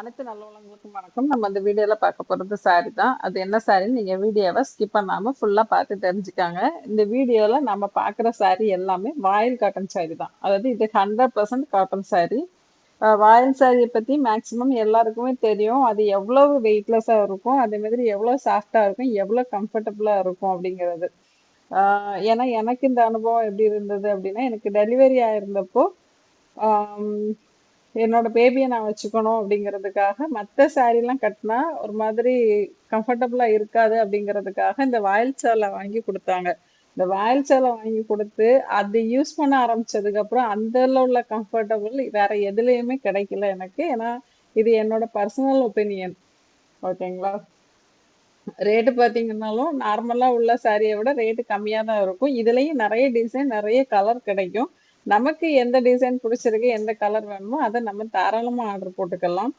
அனைத்து நல்லவங்களுக்கும் வணக்கம். நம்ம இந்த வீடியோல பார்க்க போறது சாரி தான். அது என்ன சாரின்னு நீங்க வீடியோவை ஸ்கிப் பண்ணாம ஃபுல்லா பார்த்து தெரிஞ்சுக்காங்க. இந்த வீடியோல நம்ம பார்க்குற சாரி எல்லாமே வாயில் காட்டன் சாரி தான். அதாவது இது ஹண்ட்ரட் பர்சன்ட் காட்டன் சாரி வாயில் சாரியை பத்தி மேக்சிமம் எல்லாருக்குமே தெரியும். அது எவ்வளோ வெயிட்லெஸ்ஸாக இருக்கும் அதே மாதிரி எவ்வளோ சாஃப்டா இருக்கும் எவ்வளோ கம்ஃபர்டபுளா இருக்கும் அப்படிங்கிறது. ஏன்னா எனக்கு இந்த அனுபவம் எப்படி இருந்தது அப்படின்னா எனக்கு டெலிவரி ஆயிருந்தப்போ என்னோட பேபியை நான் வச்சுக்கணும் அப்படிங்கிறதுக்காக மற்ற சாரீலாம் கட்டினா ஒரு மாதிரி கம்ஃபர்டபுளாக இருக்காது அப்படிங்கிறதுக்காக இந்த வாயில் சேலை வாங்கி கொடுத்தாங்க. இந்த வாயில் சேலை வாங்கி கொடுத்து அது யூஸ் பண்ண ஆரம்பிச்சதுக்கப்புறம் அப்புறம் உள்ள கம்ஃபர்டபுள் வேற எதுலேயுமே கிடைக்கல எனக்கு. ஏன்னா இது என்னோட பர்சனல் ஒப்பீனியன் ஓகேங்களா? ரேட்டு பார்த்தீங்கன்னாலும் நார்மலாக உள்ள சாரியை விட ரேட்டு கம்மியாக தான் இருக்கும். இதுலேயும் நிறைய டிசைன் நிறைய கலர் கிடைக்கும். நமக்கு எந்த டிசைன் பிடிச்சிருக்கு எந்த கலர் வேணுமோ அதை நம்ம தாராளமாக ஆர்டர் போட்டுக்கலாம்.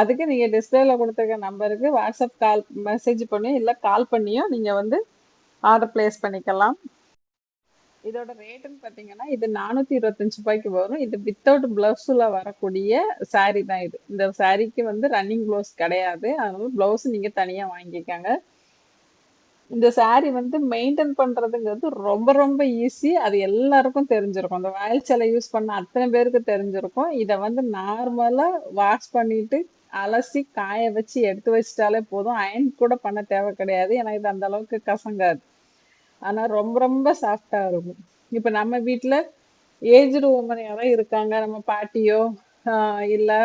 அதுக்கு நீங்கள் டிஸ்பிளேல கொடுத்துருக்க நம்பருக்கு வாட்ஸ்அப் கால் மெசேஜ் பண்ணியும் இல்லை கால் பண்ணியும் நீங்கள் வந்து ஆர்டர் ப்ளேஸ் பண்ணிக்கலாம். இதோட ரேட்டுன்னு பார்த்தீங்கன்னா இது நானூற்றி இருபத்தஞ்சு ரூபாய்க்கு வரும். இது வித்தவுட் ப்ளவுஸில் வரக்கூடிய சாரீ தான் இது. இந்த சாரீக்கு வந்து ரன்னிங் ப்ளவுஸ் கிடையாது. அதனால ப்ளவுஸ் நீங்கள் தனியாக வாங்கிக்கோங்க. இந்த சாரி வந்து மெயின்டைன் பண்ணுறதுங்கிறது ரொம்ப ரொம்ப ஈஸி அது எல்லாருக்கும் தெரிஞ்சிருக்கும். அந்த வயல் சிலை யூஸ் பண்ண அத்தனை பேருக்கு தெரிஞ்சிருக்கும். இதை வந்து நார்மலாக வாஷ் பண்ணிட்டு அலசி காய வச்சு எடுத்து வச்சிட்டாலே போதும். அயன் கூட பண்ண தேவை கிடையாது. ஏன்னா இது அந்த அளவுக்கு கசங்காது. ஆனா ரொம்ப ரொம்ப சாஃப்டா இருக்கும். இப்ப நம்ம வீட்டில் ஏஜ்டு உமன் யாரோ இருக்காங்க. நம்ம பாட்டியோ இல்லை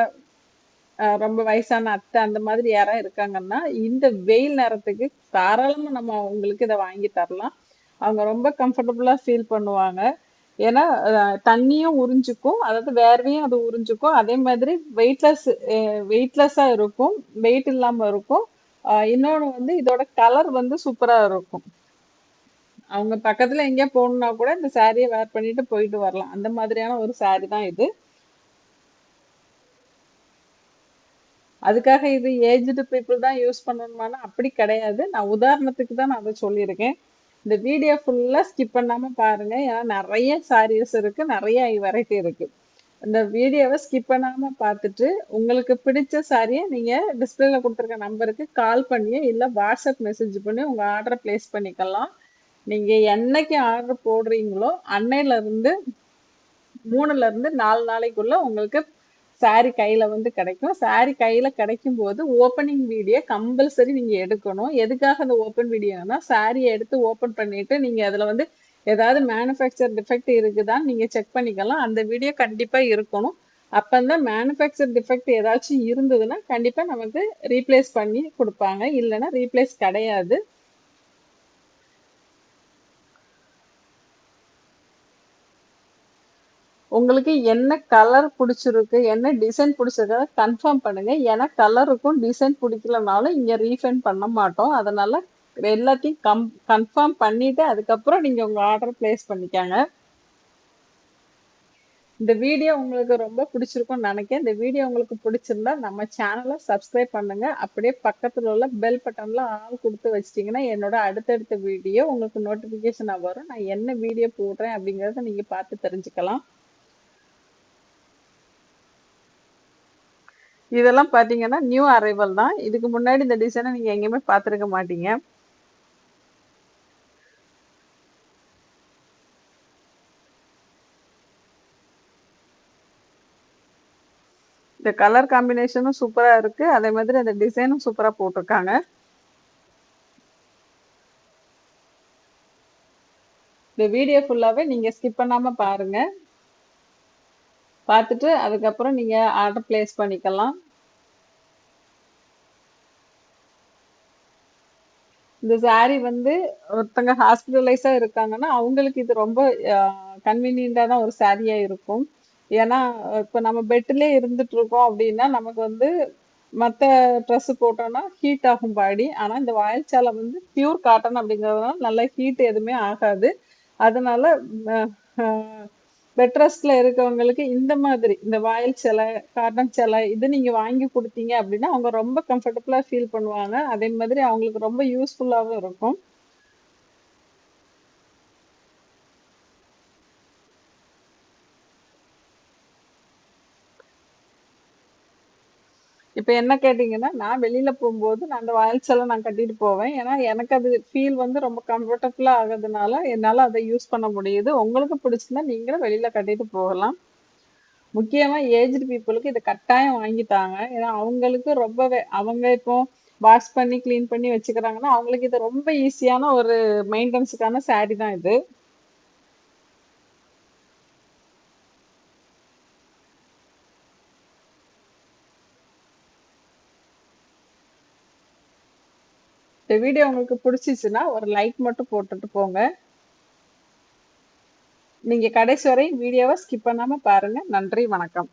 ரொம்ப வயசான அத்தை அந்த மாதிரி யாராவது இருக்காங்கன்னா இந்த வெயில் நேரத்துக்கு தாராளமா நம்ம அவங்களுக்கு இதை வாங்கி தரலாம். அவங்க ரொம்ப கம்ஃபர்டபுளா ஃபீல் பண்ணுவாங்க. ஏன்னா தண்ணியும் உறிஞ்சுக்கும் அதாவது வேர்வையும் அது உறிஞ்சுக்கும். அதே மாதிரி வெயிட்லெஸ் வெயிட்லெஸ்ஸா இருக்கும் வெயிட் இல்லாம இருக்கும். இன்னொன்று வந்து இதோட கலர் வந்து சூப்பரா இருக்கும். அவங்க பக்கத்துல எங்கேயா போகணும்னா கூட இந்த சாரியை வேர் பண்ணிட்டு போயிட்டு வரலாம். அந்த மாதிரியான ஒரு சாரி தான் இது. அதுக்காக இது ஏஜ்டு பீப்புள் தான் யூஸ் பண்ணணுமானா அப்படி கிடையாது. நான் உதாரணத்துக்கு தான் நான் அதை சொல்லியிருக்கேன். இந்த வீடியோ ஃபுல்லாக ஸ்கிப் பண்ணாமல் பாருங்கள் ஏன்னா நிறைய சாரீஸ் இருக்குது நிறைய வெரைட்டி இருக்குது இந்த வீடியோவை ஸ்கிப் பண்ணாமல் பார்த்துட்டு உங்களுக்கு பிடிச்ச சாரியை நீங்கள் டிஸ்பிளேல கொடுத்துருக்க நம்பருக்கு கால் பண்ணியோ இல்லை வாட்ஸ்அப் மெசேஜ் பண்ணி உங்கள் ஆர்டரை பிளேஸ் பண்ணிக்கலாம். நீங்கள் என்னைக்கு ஆர்டர் போடுறீங்களோ அன்னையிலேருந்து மூணுலேருந்து நாலு நாளைக்குள்ளே உங்களுக்கு சாரி கையில வந்து கிடைக்கும். சாரி கையில கிடைக்கும் போது ஓப்பனிங் வீடியோ கம்பல்சரி நீங்க எடுக்கணும். எதுக்காக அந்த ஓப்பன் வீடியோனா சாரியை எடுத்து ஓப்பன் பண்ணிட்டு நீங்க அதுல வந்து ஏதாவது மேனுஃபேக்சர் டிஃபெக்ட் இருக்குதான்னு நீங்க செக் பண்ணிக்கலாம். அந்த வீடியோ கண்டிப்பா இருக்கணும். அப்பந்தான் மேனுஃபேக்சர் டிஃபெக்ட் ஏதாச்சும் இருந்ததுன்னா கண்டிப்பாக நமக்கு ரீப்ளேஸ் பண்ணி கொடுப்பாங்க. இல்லைன்னா ரீப்ளேஸ் கிடையாது. உங்களுக்கு என்ன கலர் பிடிச்சிருக்கு என்ன டிசைன் பிடிச்சிருக்கா கன்ஃபார்ம் பண்ணுங்க. ஏன்னா கலருக்கும் டிசைன் பிடிக்கலனாலும் இங்க ரீஃபண்ட் பண்ண மாட்டோம். அதனால எல்லாத்தையும் கம் கன்ஃபார்ம் பண்ணிட்டு அதுக்கப்புறம் நீங்க உங்க ஆர்டர் பிளேஸ் பண்ணிக்காங்க. இந்த வீடியோ உங்களுக்கு ரொம்ப பிடிச்சிருக்கும்னு நினைக்கிறேன். இந்த வீடியோ உங்களுக்கு பிடிச்சிருந்தா நம்ம சேனலை சப்ஸ்கிரைப் பண்ணுங்க. அப்படியே பக்கத்தில் உள்ள பெல் பட்டன்ல ஆள் கொடுத்து வச்சிட்டிங்கன்னா என்னோட அடுத்தடுத்த வீடியோ உங்களுக்கு நோட்டிஃபிகேஷனாக வரும். நான் என்ன வீடியோ போடுறேன் அப்படிங்கிறத நீங்கள் பார்த்து தெரிஞ்சுக்கலாம். இதெல்லாம் பாத்தீங்கன்னா நியூ அரைவல் தான். இதுக்கு முன்னாடி இந்த டிசைனை நீங்க எங்கேயுமே பார்த்துருக்க மாட்டீங்க. இந்த கலர் காம்பினேஷனும் சூப்பரா இருக்கு. அதே மாதிரி அந்த டிசைனும் சூப்பரா போட்டிருக்காங்க. இந்த வீடியோ ஃபுல்லாவே நீங்க ஸ்கிப் பண்ணாம பாருங்க. பார்த்துட்டு அதுக்கப்புறம் நீங்கள் ஆர்டர் பிளேஸ் பண்ணிக்கலாம். இந்த saree வந்து ஒருத்தங்க ஹாஸ்பிட்டலைஸாக இருக்காங்கன்னா அவங்களுக்கு இது ரொம்ப கன்வீனியண்டா தான் ஒரு சாரியாக இருக்கும். ஏன்னா இப்போ நம்ம பெட்டிலே இருந்துட்டு இருக்கோம் அப்படின்னா நமக்கு வந்து மற்ற ட்ரெஸ்ஸு போட்டோம்னா ஹீட் ஆகும் பாடி. ஆனால் இந்த வாயில் சேலை வந்து பியூர் காட்டன் அப்படிங்கிறதுனால நல்ல ஹீட் எதுவுமே ஆகாது. அதனால பெட் ரெஸ்ட்ல இருக்கவங்களுக்கு இந்த மாதிரி இந்த வாயில் சிலை காட்டன் சிலை இது நீங்க வாங்கி கொடுத்தீங்க அப்படின்னா அவங்க ரொம்ப கம்ஃபர்டபுளா ஃபீல் பண்ணுவாங்க. அதே மாதிரி அவங்களுக்கு ரொம்ப யூஸ்ஃபுல்லாகவும் இருக்கும். இப்ப என்ன கேட்டீங்கன்னா, நான் வெளியில போகும்போது நான் அந்த வாயில்ஸ் எல்லாம் நான் கட்டிட்டு போவேன். ஏன்னா, எனக்கு அது ஃபீல் வந்து ரொம்ப கம்ஃபர்டபுளா ஆகுதுனால என்னால அதை யூஸ் பண்ண முடியுது. உங்களுக்கு பிடிச்சிருந்தா நீங்களும் வெளியில கட்டிட்டு போகலாம். முக்கியமா ஏஜ்டு பீப்புளுக்கு இதை கட்டாயம் வாங்கிட்டாங்க ஏன்னா, அவங்களுக்கு ரொம்பவே அவங்க இப்போ வாஷ் பண்ணி, கிளீன் பண்ணி வச்சுக்கிறாங்கன்னா, அவங்களுக்கு இது ரொம்ப ஈஸியான ஒரு மெயின்டெனன்ஸுக்கான சாரி தான் இது. இந்த வீடியோ உங்களுக்கு பிடிச்சிச்சுன்னா, ஒரு லைக் மட்டும் போட்டுட்டு போங்க. நீங்க கடைசி வரை வீடியோவ ஸ்கிப் பண்ணாம பாருங்க. நன்றி, வணக்கம்.